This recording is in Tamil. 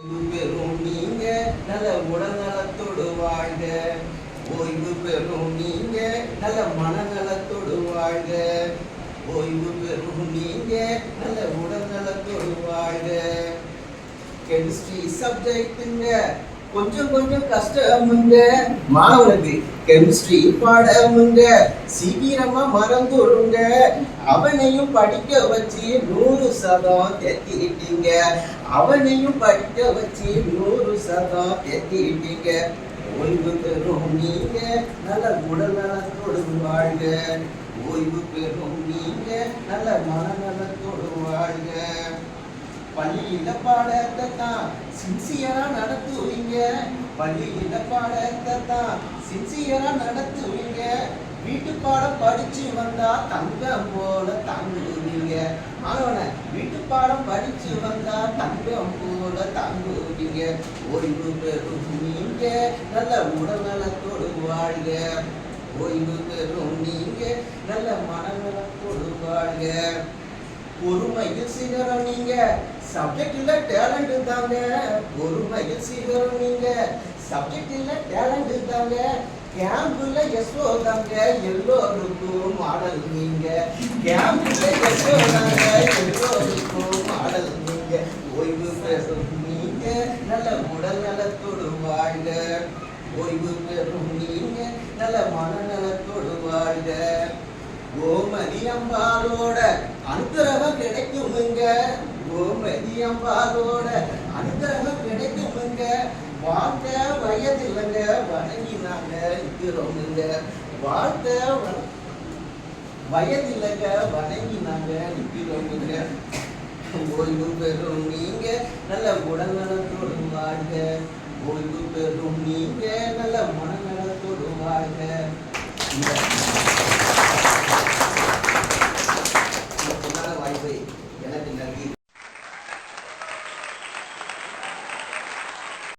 ஓய்வு பெறும் நீங்க நல்ல உடல்நலத்தோடு வாழ்க. ஓய்வு பெறும் நீங்க நல்ல மனநலத்தோடு வாழ்க. ஓய்வு பெறும் நீங்க நல்ல உடல்நலத்தோடு வாழ்க. கெமிஸ்ட்ரி சப்ஜெக்ட்டுங்க. கொஞ்சம் கொஞ்சம் கஷ்டமுங்க மாணவனுக்கு கெமிஸ்ட்ரி பாடமுங்க சீக்கிரமா மறந்துடுங்க அவனையும் படிக்க வச்சு நூறு சதம் தேத்திட்டீங்க அவனையும் படிக்க வச்சு நூறு சதம் தேத்திட்டீங்க ஓய்வு பெறும் நீங்க. நல்ல உடல்நலத்தோடு வாழ்க. ஓய்வு பெறும் நீங்க. நல்ல மனநலத்தோடு வாழ்க. பள்ளியில பாடத்தை தான் சின்சியரா நடத்துவீங்க. பள்ளியில பாடத்தை தான் சின்சியரா நடத்துவீங்க. வீட்டு பாடம் படிச்சு வந்தா தங்கம் போல தங்குவீங்க. மாணவன வீட்டு பாடம் படிச்சு வந்தா தங்கம் போல தாங்குவீங்க. ஓய்வு பெறும் நீங்க நல்ல உடல்நலத்தோடு வாழ்க. ஓய்வு பெறும் நீங்க நல்ல மனநலத்தோடு வாழ்க. பொறுமையில் சிகரம் நீங்க. சப்ஜெக்ட் இல்ல டேலண்ட் தாங்க. பொறுமையில் சிகரம் நீங்க. சப்ஜெக்ட் இல்ல டேலண்ட் தாங்க கேம்புல எஸ்ஓ தாங்க. எல்லோருக்கும் மாடல் நீங்க. கேம்புல எஸ்ஓ தாங்க. எல்லோருக்கும் மாடல் நீங்க. ஓய்வு பெறும் நீங்க. நல்ல உடல் நலத்தோடு வாழ்க. ஓய்வு பெறும் நீங்க. நல்ல மனநலத்தோடு வாழ்க. கோமதி அம்பாலோட அனுகிரகம் கிடைக்குமுங்க. கோமதி அம்பாலோட அனுகிரகம் கிடைக்குமுங்க. வாழ்த்த வயதில்லைங்க வணங்கி நாங்க நிற்கிறோமுங்க வாழ்த்த வயதில்லைங்க வணங்கி நாங்க நிற்கிறோமுங்க ஓய்வு பெறும் நீங்க நல்ல உடல்நலத்தோடு வாழ்க. ஓய்வு பெறும் நீங்க நல்ல